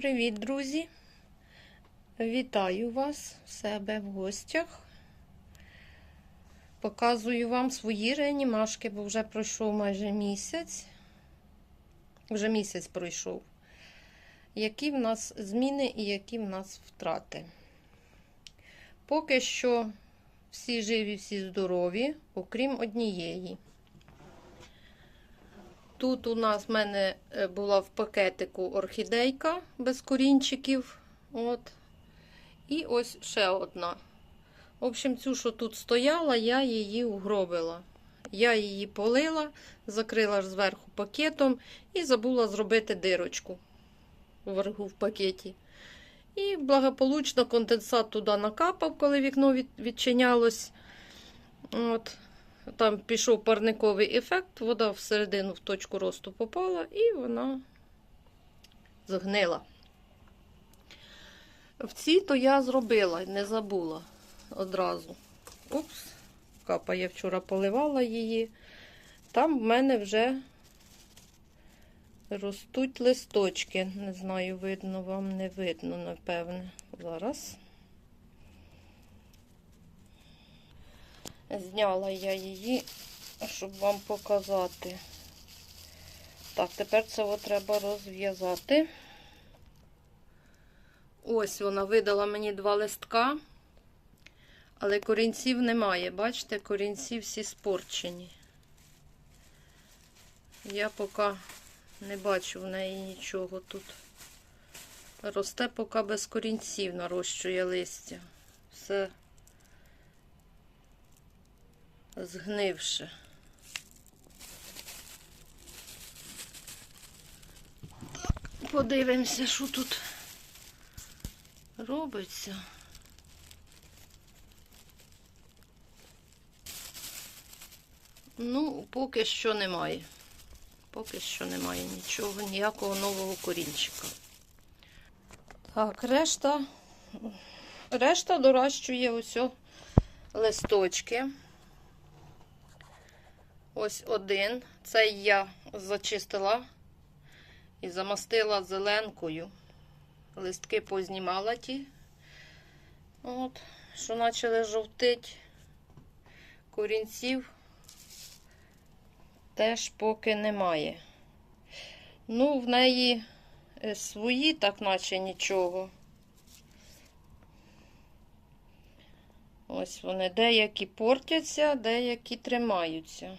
Привіт, друзі! Вітаю вас в себе в гостях. Показую вам свої реанімашки, бо вже пройшов майже місяць. Вже місяць пройшов. Які в нас зміни і які в нас втрати. Поки що всі живі, всі здорові, окрім однієї. Тут у нас в мене е, була в пакетику орхідейка без корінчиків. От. І ось ще одна. В общем, цю, що тут стояла, я її угробила. Я її полила, закрила зверху пакетом і забула зробити дирочку вверху в пакеті. І благополучно конденсат туди накапав, коли вікно відчинялось. От. Там пішов парниковий ефект, вода всередину в точку росту попала і вона згнила. В цій то я зробила, не забула одразу. Упс, капа, я вчора поливала її. Там в мене вже ростуть листочки. Не знаю, видно вам, не видно, напевне. Зараз. Зняла я її, щоб вам показати. Так, тепер це треба розв'язати. Ось вона видала мені два листка, але корінців немає. Бачите, корінці всі спорчені. Я поки не бачу в неї нічого тут. Росте поки без корінців, нарощує листя. Все згнивши. Подивимося, що тут робиться. Ну, поки що немає. Поки що немає нічого, ніякого нового корінчика. Так, решта, решта доращує ось листочки. Ось один. Цей я зачистила і замастила зеленкою. Листки познімала ті, от, що почали жовтить. Корінців теж поки немає. Ну, в неї е, свої, так наче нічого. Ось вони деякі портяться, деякі тримаються.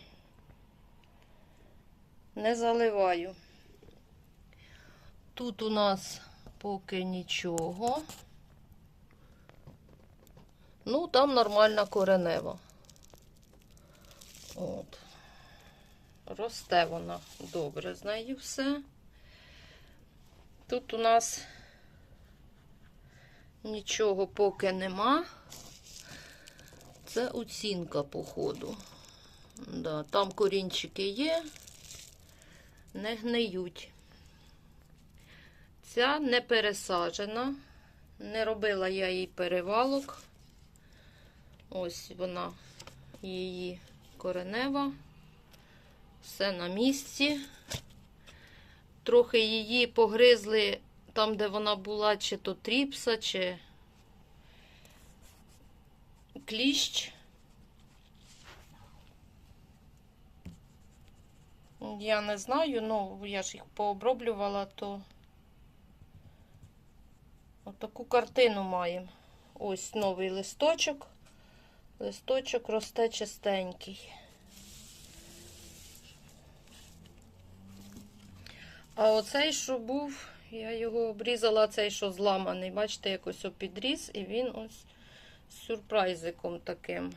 Не заливаю. Тут у нас поки нічого. Ну, там нормальна коренева. От. Росте вона добре, з нею все. Тут у нас нічого поки нема. Це оцінка, походу. Да, там корінчики є, не гниють. Ця не пересаджена, не робила я їй перевалок. Ось вона, її коренева. Все на місці. Трохи її погризли там, де вона була, чи то тріпса, чи кліщ. Я не знаю, ну я ж їх пооброблювала, то отаку картину маємо. Ось новий листочок. Листочок росте чистенький. А оцей, що був, я його обрізала, цей, що зламаний. Бачите, якось підріс, і він ось з сюрпрайзиком таким.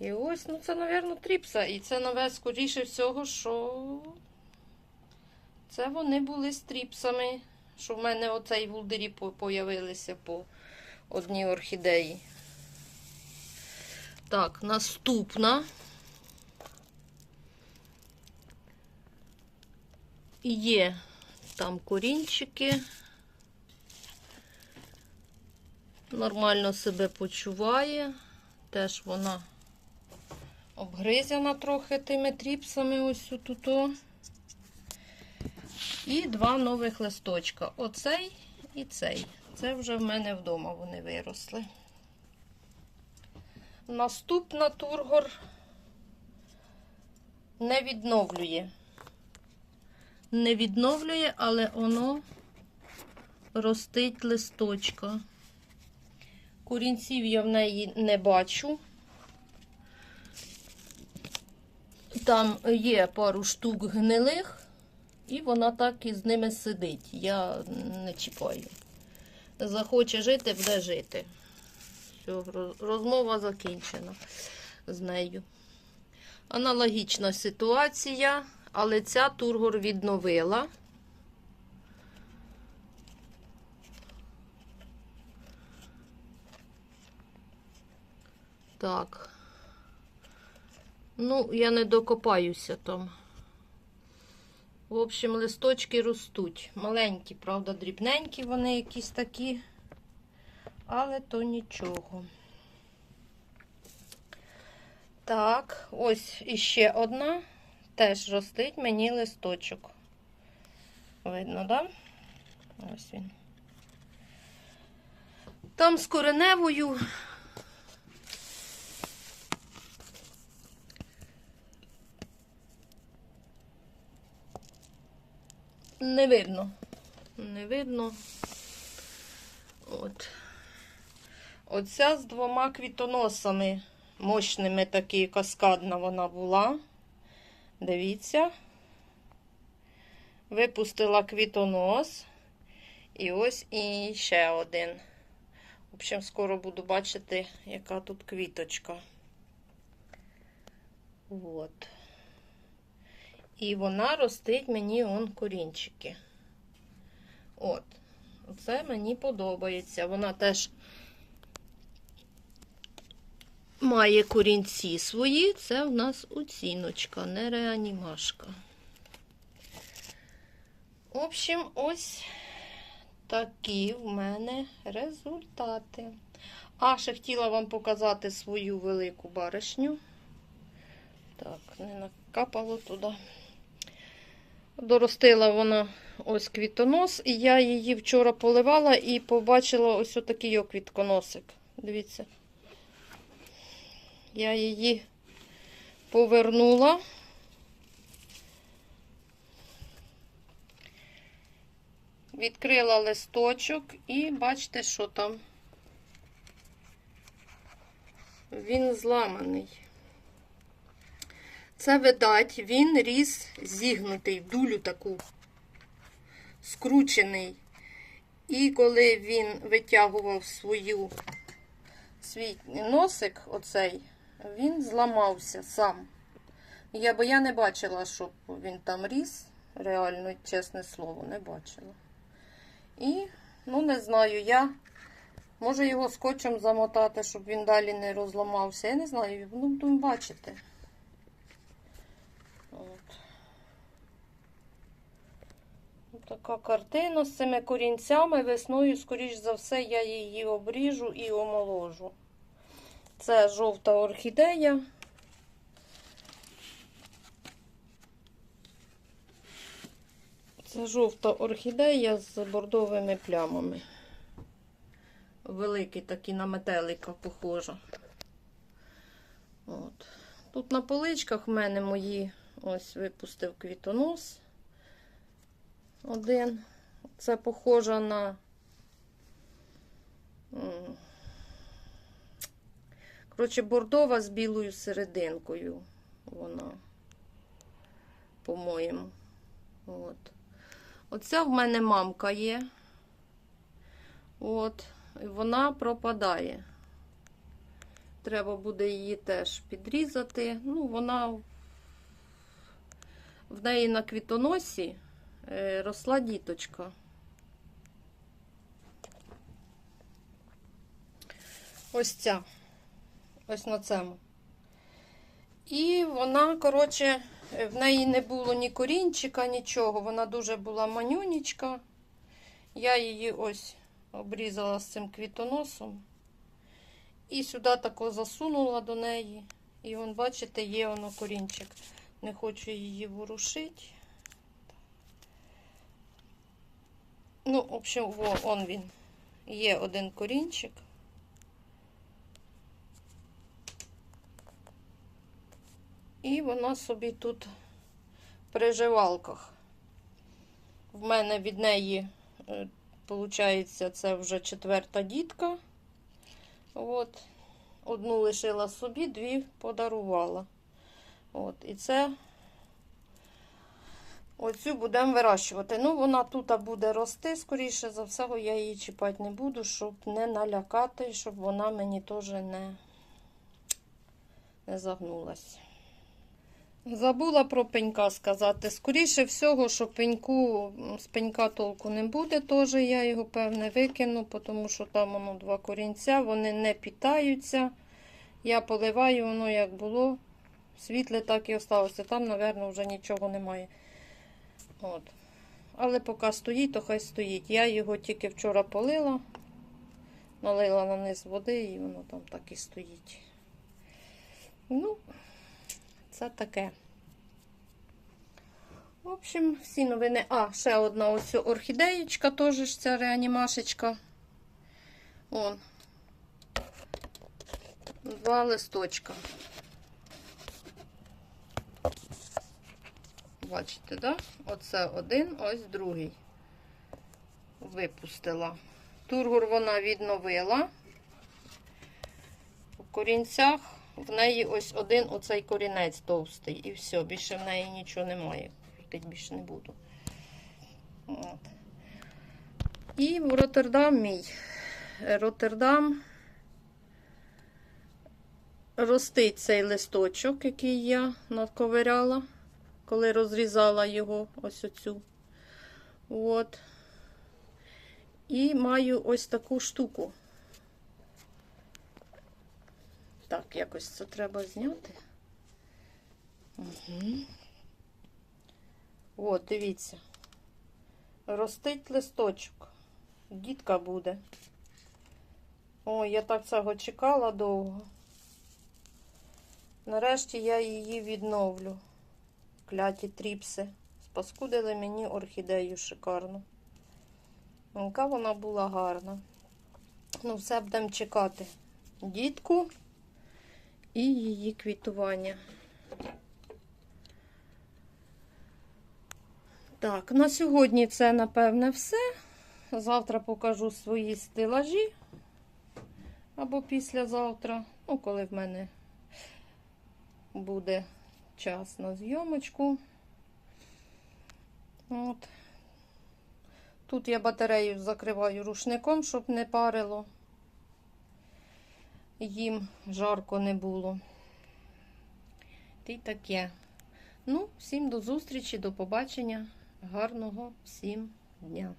І ось, ну це, мабуть, тріпса. І це нове, скоріше всього, що це вони були з тріпсами, що в мене оцей вулдері появилися по одній орхідеї. Так, наступна. Є там корінчики. Нормально себе почуває. Теж вона обгризяна трохи тими тріпсами ось тут. І два нових листочка. Оцей і цей. Це вже в мене вдома вони виросли. Наступна тургор не відновлює. Не відновлює, але воно ростить листочка. Курінців я в неї не бачу. Там є пару штук гнилих, і вона так і з ними сидить. Я не чіпаю. Захоче жити, буде жити. Все, розмова закінчена з нею. Аналогічна ситуація, але ця тургор відновила. Так. Ну, я не докопаюся там. В общем, листочки ростуть. Маленькі, правда, дрібненькі вони якісь такі. Але то нічого. Так, ось іще одна. Теж ростить мені листочок. Видно, да? Ось він. Там з кореневою. Не видно. Не видно. От. Оця з двома квітоносами мощними такі каскадна вона була. Дивіться. Випустила квітонос. І ось і ще один. В общем, скоро буду бачити, яка тут квіточка. От. І вона ростить мені он корінчики. От. Це мені подобається. Вона теж має корінці свої. Це в нас оціночка, не реанімашка. В общем, ось такі в мене результати. А ще хотіла вам показати свою велику баришню. Так, не накапало туди. Доростила вона ось квітонос, і я її вчора поливала і побачила ось отакий квітконосик. Дивіться. Я її повернула. Відкрила листочок і бачите, що там. Він зламаний. Це, видать, він ріс зігнутий, в дулю таку, скручений. І коли він витягував свою, свій носик, оцей, він зламався сам. Я, бо я не бачила, щоб він там ріс. Реально, чесне слово, не бачила. І, ну, не знаю, я можу його скотчем замотати, щоб він далі не розламався. Я не знаю, ну, будемо бачити. От. Ось Така картина з цими корінцями. Весною, скоріш за все, я її обріжу і омоложу. Це жовта орхідея. Це жовта орхідея з бордовими плямами. Великий такий на метелика похожа. От. Тут на поличках в мене мої ось випустив квітонос. Один. Це похожа на. Коротше, бордова з білою серединкою. Вона, по-моєму. От. Оця в мене мамка є. От. І вона пропадає. Треба буде її теж підрізати. Ну, вона в неї на квітоносі росла діточка. Ось ця. Ось на цьому. І вона, коротше, в неї не було ні корінчика, нічого. Вона дуже була манюнічка. Я її ось обрізала з цим квітоносом. І сюди тако засунула до неї. І бачите, є воно корінчик. Не хочу її ворушити. Ну, в общем, во, він. Є один корінчик. І вона собі тут при живалках. В мене від неї, виходить, це вже четверта дітка. От. Одну лишила собі, дві подарувала. От. І це оцю будемо вирощувати. Ну, вона тут буде рости, скоріше за все, я її чіпати не буду, щоб не налякати, щоб вона мені теж не, не загнулась. Забула про пенька сказати. Скоріше всього, що пеньку, з пенька толку не буде, теж я його, певне, викину, тому що там воно два корінця, вони не питаються. Я поливаю, воно як було. Світле так і осталося. Там, мабуть, вже нічого немає. От. Але поки стоїть, то хай стоїть. Я його тільки вчора полила, налила на низ води і воно там так і стоїть. Ну, це таке. В общем, всі новини. А, ще одна ось орхідеєчка, теж ця реанімашечка. Он. Два листочка. Бачите, да? Оце один, ось другий. Випустила. Тургур вона відновила. У корінцях в неї ось один оцей корінець товстий. І все, більше в неї нічого немає. Крутить більше не буду. От. І в Роттердам мій. Роттердам ростить цей листочок, який я надковиряла, коли розрізала його ось оцю. От. І маю ось таку штуку. Так, якось це треба зняти. Угу. От, дивіться. Ростить листочок. Дітка буде. Ой, я так цього чекала довго. Нарешті я її відновлю. Кляті тріпси. Спаскудили мені орхідею шикарну. Яка вона була гарна. Ну, все будемо чекати. Дітку і її квітування. Так, на сьогодні це, напевне, все. Завтра покажу свої стелажі. Або післязавтра, ну, коли в мене буде час на зйомочку. От. Тут я батарею закриваю рушником, щоб не парило. Їм жарко не було. Ти таке. Ну, всім до зустрічі, до побачення. Гарного всім дня!